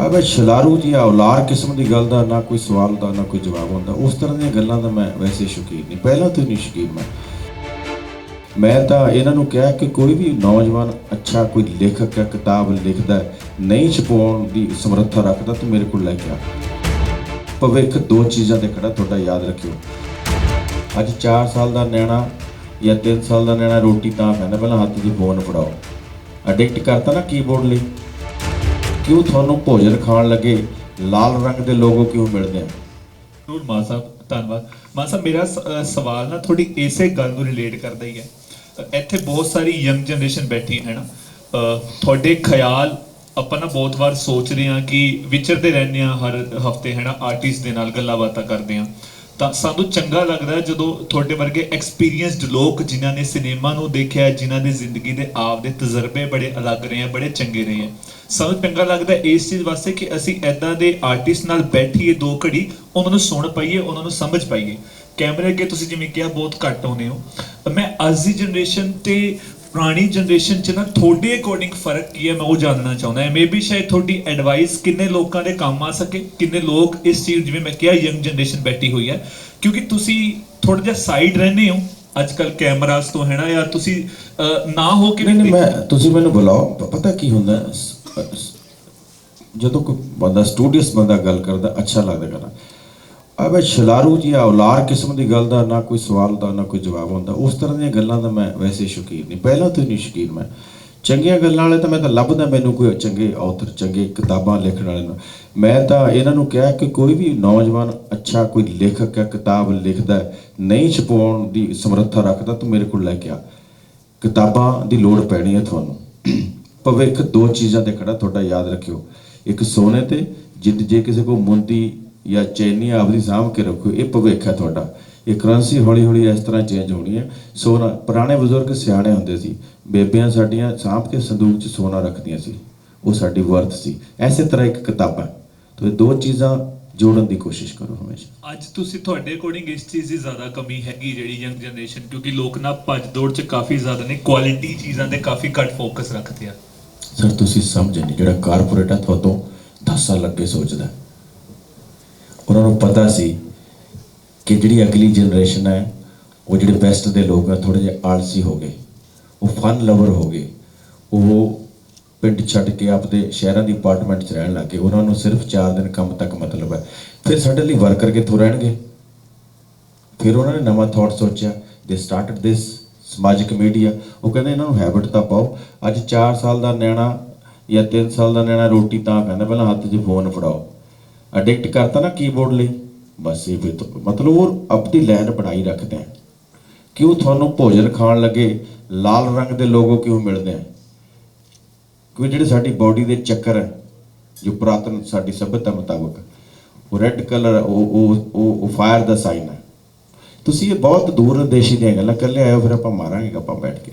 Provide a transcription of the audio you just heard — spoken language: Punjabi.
ਆ ਬਈ ਛਲਾਰੂ ਜੀ ਆ ਔਲਾਰ ਕਿਸਮ ਦੀ ਗੱਲ ਦਾ ਨਾ ਕੋਈ ਸਵਾਲ ਦਾ, ਨਾ ਕੋਈ ਜਵਾਬ ਹੁੰਦਾ। ਉਸ ਤਰ੍ਹਾਂ ਦੀਆਂ ਗੱਲਾਂ ਦਾ ਮੈਂ ਵੈਸੇ ਸ਼ੌਕੀਨ ਨਹੀਂ। ਪਹਿਲਾਂ ਤੋਂ ਨਹੀਂ ਸ਼ੌਕੀਨ ਮੈਂ। ਮੈਂ ਤਾਂ ਇਹਨਾਂ ਨੂੰ ਕਿਹਾ ਕਿ ਕੋਈ ਵੀ ਨੌਜਵਾਨ ਅੱਛਾ ਕੋਈ ਲੇਖਕ ਹੈ ਕਿਤਾਬ ਲਿਖਦਾ, ਨਹੀਂ ਛਪਾਉਣ ਦੀ ਸਮਰੱਥਾ ਰੱਖਦਾ, ਤਾਂ ਮੇਰੇ ਕੋਲ ਲੈ ਕੇ ਆ। ਭਵਿੱਖ ਦੋ ਚੀਜ਼ਾਂ ਤੇ ਖੜਾ, ਤੁਹਾਡਾ ਯਾਦ ਰੱਖਿਓ। ਅੱਜ 4 ਸਾਲ ਦਾ ਨਿਆਣਾ ਜਾਂ 3 ਸਾਲ ਦਾ ਨਿਆਣਾ ਰੋਟੀ ਤਾਂ ਖਾਂਦਾ, ਪਹਿਲਾਂ ਹੱਥ ਦੀ ਫੋਨ ਫੜਾਓ। ਅਡਿਕਟ ਕਰਤਾ ਨਾ ਕੀਬੋਰਡ ਲਈ। ਕਿਉਂ ਤੁਹਾਨੂੰ ਭੋਜਨ ਖਾਣ ਲੱਗੇ? ਲਾਲ ਰੰਗ ਦੇ ਲੋਗੋ ਕਿਉਂ ਮਿਲਦੇ ਆ? ਨੂਰ ਮਾਨ ਸਾਹਿਬ, ਧੰਨਵਾਦ। ਮਾਨ ਸਾਹਿਬ, ਮੇਰਾ ਸਵਾਲ ਨਾ ਥੋੜੀ ਇਸੇ ਗੱਲ ਨੂੰ ਰਿਲੇਟ ਕਰਦਾ ਹੀ ਹੈ। ਇੱਥੇ ਬਹੁਤ ਸਾਰੀ ਯੰਗ ਜਨਰੇਸ਼ਨ ਬੈਠੀ ਹੈ ਨਾ ਤੁਹਾਡੇ ਖਿਆਲ ਆਪਾਂ ਨਾ ਬਹੁਤ ਵਾਰ ਸੋਚਦੇ ਹਾਂ ਕਿ ਵਿਚਰਦੇ ਰਹਿੰਦੇ ਹਾਂ ਹਰ ਹਫ਼ਤੇ ਹੈ ਨਾ ਆਰਟਿਸਟ ਦੇ ਨਾਲ ਗੱਲਾਂ ਬਾਤਾਂ ਕਰਦੇ ਹਾਂ। ਤਾਂ ਸਾਨੂੰ ਚੰਗਾ ਲੱਗਦਾ ਜਦੋਂ ਤੁਹਾਡੇ ਵਰਗੇ ਐਕਸਪੀਰੀਅੰਸਡ ਲੋਕ ਜਿਨ੍ਹਾਂ ਨੇ ਸਿਨੇਮਾ ਨੂੰ ਦੇਖਿਆ ਜਿਨ੍ਹਾਂ ਦੀ ਜ਼ਿੰਦਗੀ ਦੇ ਆਪ ਦੇ ਤਜਰਬੇ ਬੜੇ ਅਲੱਗ ਰਹੇ ਆ ਬੜੇ ਚੰਗੇ ਰਹੇ ਆ ਸਾਨੂੰ ਚੰਗਾ ਲੱਗਦਾ ਇਸ ਚੀਜ਼ ਵਾਸਤੇ ਕਿ ਅਸੀਂ ਐਦਾਂ ਦੇ ਆਰਟਿਸਟ ਨਾਲ ਬੈਠੀਏ ਦੋ ਘੜੀ, ਉਹਨਾਂ ਨੂੰ ਸੁਣ ਪਾਈਏ, ਉਹਨਾਂ ਨੂੰ ਸਮਝ ਪਾਈਏ। ਕੈਮਰੇ ਅੱਗੇ ਤੁਸੀਂ ਜਿਵੇਂ ਕਿਹਾ, ਬਹੁਤ ਘੱਟ ਆਉਂਦੇ ਹੋ। ਮੈਂ ਅੱਜ ਦੀ ਜਨਰੇਸ਼ਨ ਤੇ ਪੁਰਾਣੀ ਜਨਰੇਸ਼ਨ ਚ ਨਾ ਤੁਹਾਡੇ ਅਕੋਰਡਿੰਗ ਫ਼ਰਕ ਕੀ ਹੈ ਮੈਂ ਉਹ ਜਾਣਨਾ ਚਾਹੁੰਦਾ ਹਾਂ। ਮੇਬੀ ਸ਼ਾਇਦ ਤੁਹਾਡੀ ਐਡਵਾਈਸ ਕਿੰਨੇ ਲੋਕਾਂ ਦੇ ਕੰਮ ਆ ਸਕੇ ਕਿੰਨੇ ਲੋਕ ਇਸ ਚੀਜ਼ ਜਿਵੇਂ ਮੈਂ ਕਿਹਾ ਯੰਗ ਜਨਰੇਸ਼ਨ ਬੈਠੀ ਹੋਈ ਹੈ। ਕਿਉਂਕਿ ਤੁਸੀਂ ਥੋੜਾ ਜਿਹਾ ਸਾਈਡ ਰਹਿੰਦੇ ਹੋ। ਅੱਜ ਕੱਲ ਕੈਮਰਾਸ ਤੋਂ ਹੈ ਨਾ ਜਾਂ ਤੁਸੀਂ ਨਾ ਹੋ ਕੇ ਨਹੀਂ ਮੈਂ ਤੁਸੀਂ ਮੈਨੂੰ ਬੁਲਾਓ। ਪਤਾ ਕੀ ਹੁੰਦਾ ਜਦੋਂ ਕੋਈ ਬੰਦਾ ਸਟੂਡੀਅਸ ਬੰਦਾ ਗੱਲ ਕਰਦਾ ਅੱਛਾ ਲੱਗਦਾ ਕਰਨਾ ਆ ਬਈ ਛਲਾਰੂ ਜੀ ਆ ਔਲਾਰ ਕਿਸਮ ਦੀ ਗੱਲ ਦਾ, ਨਾ ਕੋਈ ਸਵਾਲ ਦਾ, ਨਾ ਕੋਈ ਜਵਾਬ ਹੁੰਦਾ। ਉਸ ਤਰ੍ਹਾਂ ਦੀਆਂ ਗੱਲਾਂ ਦਾ ਮੈਂ ਵੈਸੇ ਸ਼ੌਕੀਨ ਨਹੀਂ। ਪਹਿਲਾਂ ਤੋਂ ਨਹੀਂ ਸ਼ੌਕੀਨ ਮੈਂ। ਚੰਗੀਆਂ ਗੱਲਾਂ ਵਾਲੇ ਤਾਂ ਮੈਂ ਤਾਂ ਲੱਭਦਾ ਮੈਨੂੰ ਕੋਈ ਚੰਗੇ ਆਥਰ ਚੰਗੇ ਕਿਤਾਬਾਂ ਲਿਖਣ ਵਾਲੇ ਨੂੰ। ਮੈਂ ਤਾਂ ਇਹਨਾਂ ਨੂੰ ਕਿਹਾ ਕਿ ਕੋਈ ਵੀ ਨੌਜਵਾਨ ਅੱਛਾ ਕੋਈ ਲੇਖਕ ਹੈ, ਕਿਤਾਬ ਲਿਖਦਾ ਨਹੀਂ ਛਪਾਉਣ ਦੀ ਸਮਰੱਥਾ ਰੱਖਦਾ, ਤਾਂ ਮੇਰੇ ਕੋਲ ਲੈ ਕੇ ਆ। ਕਿਤਾਬਾਂ ਦੀ ਲੋੜ ਪੈਣੀ ਹੈ ਤੁਹਾਨੂੰ। ਭਵਿੱਖ ਦੋ ਚੀਜ਼ਾਂ ਤੇ ਖੜਾ, ਤੁਹਾਡਾ ਯਾਦ ਰੱਖਿਓ। ਇੱਕ ਸੋਨੇ ਤੇ, ਜਿੱਦ ਜੇ ਕਿਸੇ ਕੋ ਮੁੰਦੀ ਜਾਂ ਚੈਨੀ ਆਪਦੀ ਸਾਂਭ ਕੇ ਰੱਖੋ ਇਹ ਭਵਿੱਖ ਹੈ ਤੁਹਾਡਾ। ਇਹ ਕਰੰਸੀ ਹੌਲੀ ਹੌਲੀ ਇਸ ਤਰ੍ਹਾਂ ਚੇਂਜ ਹੋਣੀ ਹੈ। ਸੋਨਾ ਪੁਰਾਣੇ ਬਜ਼ੁਰਗ ਸਿਆਣੇ ਹੁੰਦੇ ਸੀ। ਬੇਬਿਆਂ ਸਾਡੀਆਂ ਸਾਂਭ ਕੇ ਸੰਦੂਕ 'ਚ ਸੋਨਾ ਰੱਖਦੀਆਂ ਸੀ। ਉਹ ਸਾਡੀ ਵਰਤ ਸੀ। ਐਸੇ ਤਰ੍ਹਾਂ ਇੱਕ ਕਿਤਾਬ ਹੈ। ਤੋ ਇਹ ਦੋ ਚੀਜ਼ਾਂ ਜੋੜਨ ਦੀ ਕੋਸ਼ਿਸ਼ ਕਰੋ ਹਮੇਸ਼ਾ। ਅੱਜ ਤੁਸੀਂ ਤੁਹਾਡੇ ਅਕੋਰਡਿੰਗ ਇਸ ਚੀਜ਼ ਦੀ ਜ਼ਿਆਦਾ ਕਮੀ ਹੈਗੀ ਜਿਹੜੀ ਯੰਗ ਜਨਰੇਸ਼ਨ ਕਿਉਂਕਿ ਲੋਕ ਨਾ ਭੱਜ ਦੌੜ ਚ ਕਾਫੀ ਜ਼ਿਆਦਾ ਨੇ ਕੁਆਲਿਟੀ ਚੀਜ਼ਾਂ ਤੇ ਕਾਫੀ ਘੱਟ ਫੋਕਸ ਰੱਖਦੇ ਆ। ਸਰ ਤੁਸੀਂ ਸਮਝ ਨਹੀਂ ਜਿਹੜਾ ਕਾਰਪੋਰੇਟ ਆ ਤੁਹਾਤੋਂ 10 ਸਾਲ ਲੱਗੇ ਸੋਚਦਾ। ਉਹਨਾਂ ਨੂੰ ਪਤਾ ਸੀ ਕਿ ਜਿਹੜੀ ਅਗਲੀ ਜਨਰੇਸ਼ਨ ਹੈ, ਉਹ ਜਿਹੜੇ ਬੈਸਟ ਦੇ ਲੋਕ ਆ ਥੋੜੇ ਜਿਹਾ ਆਲਸੀ ਹੋ ਗਏ, ਉਹ ਫਨ ਲਵਰ ਹੋ ਗਏ, ਉਹ ਪਿੰਡ ਛੱਡ ਕੇ ਆਪਦੇ ਸ਼ਹਿਰਾਂ ਦੀ ਅਪਾਰਟਮੈਂਟ 'ਚ ਰਹਿਣ ਲੱਗੇ ਉਹਨਾਂ ਨੂੰ ਸਿਰਫ 4 ਦਿਨ ਕੰਮ ਤੱਕ ਮਤਲਬ ਹੈ। ਫਿਰ ਸਾਡੇ ਲਈ ਵਰਕਰ ਕਿੱਥੋਂ ਰਹਿਣਗੇ? ਫਿਰ ਉਹਨਾਂ ਨੇ ਨਵਾਂ ਥਾਟ ਸੋਚਿਆ ਦੇ ਸਟਾਰਟਡ ਦਿਸ ਸਮਾਜਿਕ ਮੀਡੀਆ ਉਹ ਕਹਿੰਦੇ ਇਹਨਾਂ ਨੂੰ ਹੈਬਿਟ ਤਾਂ ਪਾਓ, ਅੱਜ 4 ਸਾਲ ਦਾ ਨਿਆਣਾ ਜਾਂ 3 ਸਾਲ ਦਾ ਨਿਆਣਾ ਰੋਟੀ ਤਾਂ ਕਹਿੰਦਾ, ਪਹਿਲਾਂ ਹੱਥ 'ਚ ਫੋਨ ਫੜਾਓ। ਅਡਿਕਟ ਕਰਤਾ ਨਾ ਕੀਬੋਰਡ ਲਈ। ਬਸ ਇਹ ਵੀ ਮਤਲਬ ਉਹ ਆਪਣੀ ਲਾਈਨ ਬਣਾਈ ਰੱਖਦੇ ਆ। ਕਿਉਂ ਤੁਹਾਨੂੰ ਭੋਜਨ ਖਾਣ ਲੱਗੇ, ਲਾਲ ਰੰਗ ਦੇ ਲੋਗੋ ਕਿਉਂ ਮਿਲਦੇ ਆ? ਕਿਉਂਕਿ ਜਿਹੜੇ ਸਾਡੀ ਬਾਡੀ ਦੇ ਚੱਕਰ ਹੈ ਜੋ ਪੁਰਾਤਨ ਸਾਡੀ ਸਭਿਅਤਾ ਮੁਤਾਬਕ, ਉਹ ਰੈੱਡ ਕਲਰ ਉਹ ਉਹ ਉਹ- ਫਾਇਰ ਦਾ ਸਾਈਨ ਹੈ ਤੁਸੀਂ ਇਹ ਬਹੁਤ ਦੂਰ ਦੇਸ਼ੀ ਦੀਆਂ ਗੱਲਾਂ ਕੱਲੇ ਆਇਓ ਫਿਰ ਆਪਾਂ ਮਾਰਾਂਗੇ ਗੱਪਾਂ ਬੈਠ ਕੇ।